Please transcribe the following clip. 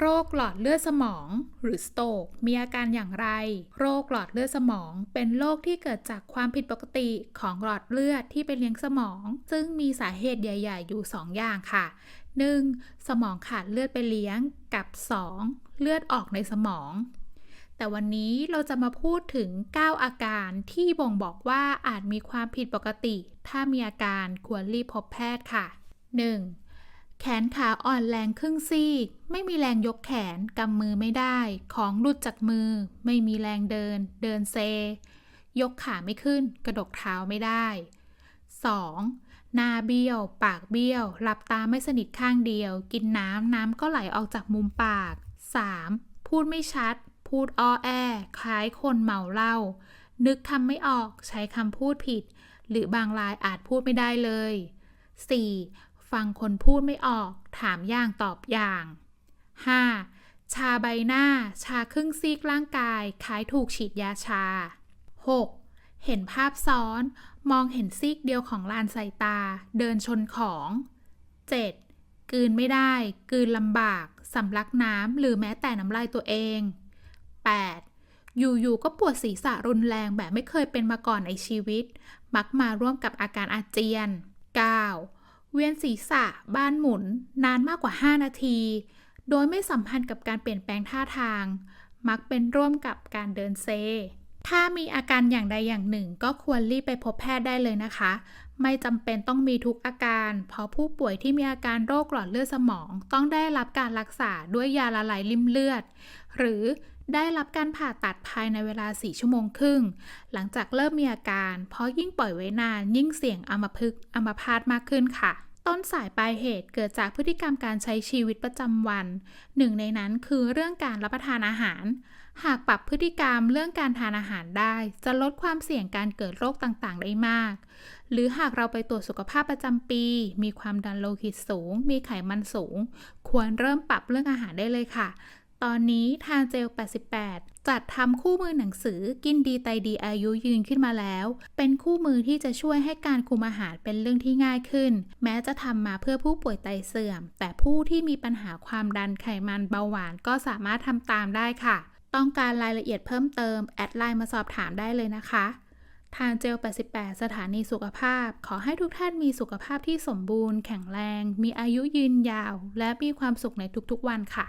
โรคหลอดเลือดสมอง หรือสโตกมีอาการอย่างไร โรคหลอดเลือดสมอง เป็นโรคที่เกิดจากความผิดปกติของหลอดเลือดที่ไปเลี้ยงสมอง ซึ่งมีสาเหตุใหญ่ ๆ อยู่ 2 อย่างค่ะ 1. สมองขาดเลือดไปเลี้ยงกับ 2. เลือดออกในสมอง แต่วันนี้เราจะมาพูดถึง 9 อาการที่บ่งบอกว่าอาจมีความผิดปกติ ถ้ามีอาการควรรีบพบแพทย์ค่ะ 1. แขนขาอ่อนแรงครึ่งซีก ไม่มีแรงยกแขน กำมือไม่ได้ ของหลุดจากมือ ไม่มีแรงเดิน เดินเซ ยกขาไม่ขึ้น กระดกเท้าไม่ได้ 2. หน้าเบี้ยว ปากเบี้ยว หลับตาไม่สนิทข้างเดียว กินน้ำน้ำก็ไหลออกจากมุมปาก 3. พูดไม่ชัด พูดอ้อแอ คล้ายคนเมาเหล้า นึกคำไม่ออก ใช้คำพูดผิด หรือบางรายอาจพูดไม่ได้เลย 4. ฟังคนพูดไม่ออก ถามอย่างตอบอย่าง 5. ชาใบหน้า ชาครึ่งซีกร่างกาย คล้ายถูกฉีดยาชา 6. เห็นภาพซ้อน มองเห็นซีกเดียวของลานสายตา เดินชนของ 7. กลืนไม่ได้กลืนลำบาก สำลักน้ำ หรือแม้แต่น้ำลายตัวเอง 8. อยู่ๆ ก็ปวดศีรษะรุนแรงแบบไม่เคยเป็นมาก่อนในชีวิต มักมาร่วมกับอาการอาเจียน 9. เวียนศีรษะ บ้านหมุน นานมากกว่า 5 นาที โดยไม่สัมพันธ์กับการเปลี่ยนแปลงท่าทาง มักเป็นร่วมกับการเดินเซ ถ้ามีอาการอย่างใดอย่างหนึ่ง ก็ควรรีบไปพบแพทย์ได้เลยนะคะ ไม่จำเป็นต้องมีทุกอาการ เพราะผู้ป่วยที่มีอาการโรคหลอดเลือดสมอง ต้องได้รับการรักษาด้วยยาละลายริ่มเลือด หรือ ได้รับการผ่าตัดภายในเวลา 4 ชั่วโมงครึ่ง หลังจากเริ่มมีอาการ เพราะยิ่งปล่อยไว้นานยิ่งเสี่ยงอัมพฤกษ์อัมพาตมากขึ้นค่ะ ต้นสายปลายเหตุเกิดจากพฤติกรรมการใช้ชีวิตประจำวัน หนึ่งในนั้นคือเรื่องการรับประทานอาหาร หากปรับพฤติกรรมเรื่องการทานอาหารได้ จะลดความเสี่ยงการเกิดโรคต่างๆ ได้มาก หรือหากเราไปตรวจสุขภาพประจำปี มีความดันโลหิตสูง มีไขมันสูง ควรเริ่มปรับเรื่องอาหารได้เลยค่ะ ตอนนี้ทางเจล 88 จัดทำคู่มือหนังสือกินดีไตดีอายุยืนขึ้นมาแล้ว เป็นคู่มือที่จะช่วยให้การคุมอาหารเป็นเรื่องที่ง่ายขึ้น แม้จะทำมาเพื่อผู้ป่วยไตเสื่อม แต่ผู้ที่มีปัญหาความดันไขมันเบาหวานก็สามารถทำตามได้ค่ะ ต้องการรายละเอียดเพิ่มเติม แอดไลน์มาสอบถามได้เลยนะคะทางเจล 88 สถานีสุขภาพ ขอให้ทุกท่านมีสุขภาพที่สมบูรณ์ แข็งแรง มีอายุยืนยาว และมีความสุขในทุกๆวันค่ะ